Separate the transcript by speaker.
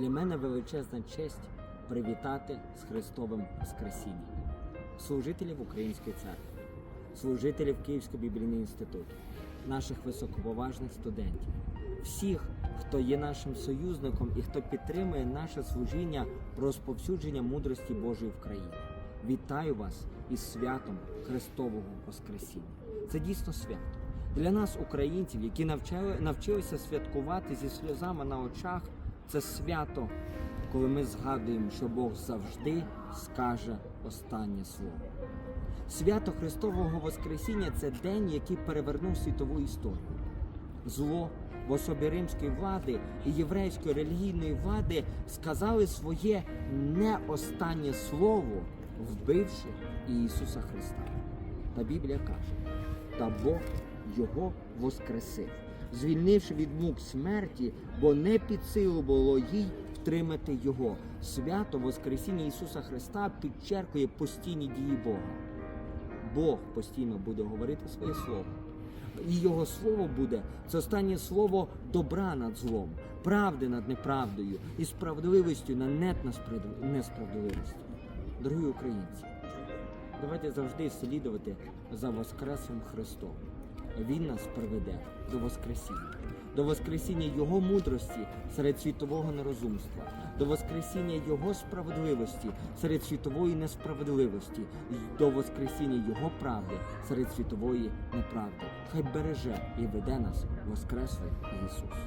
Speaker 1: Для мене величезна честь привітати з Христовим Воскресінням служителів Української церкви, служителів Київського біблійного інституту, наших високоповажних студентів, всіх, хто є нашим союзником і хто підтримує наше служіння розповсюдження мудрості Божої в країні. Вітаю вас із святом Христового Воскресіння. Це дійсно свято. Для нас, українців, які навчали, навчилися святкувати зі сльозами на очах, це свято, коли ми згадуємо, що Бог завжди скаже останнє слово. Свято Христового Воскресіння це день, який перевернув світову історію. Зло в особі римської влади і єврейської релігійної влади сказали своє не останнє слово, вбивши Ісуса Христа. Та Біблія каже, та Бог його воскресив, звільнивши від мук смерті, бо не під силу було їй втримати його. Свято Воскресіння Ісуса Христа підчеркує постійні дії Бога. Бог постійно буде говорити своє слово. І його слово буде це останнє слово добра над злом, правди над неправдою і справедливістю на нет несправедливістю. Дорогі українці, давайте завжди слідувати за Воскреслим Христом. Він нас приведе до Воскресіння, до Воскресіння Його мудрості серед світового нерозумства, до Воскресіння Його справедливості серед світової несправедливості, до Воскресіння Його правди серед світової неправди. Хай береже і веде нас Воскреслий Ісус.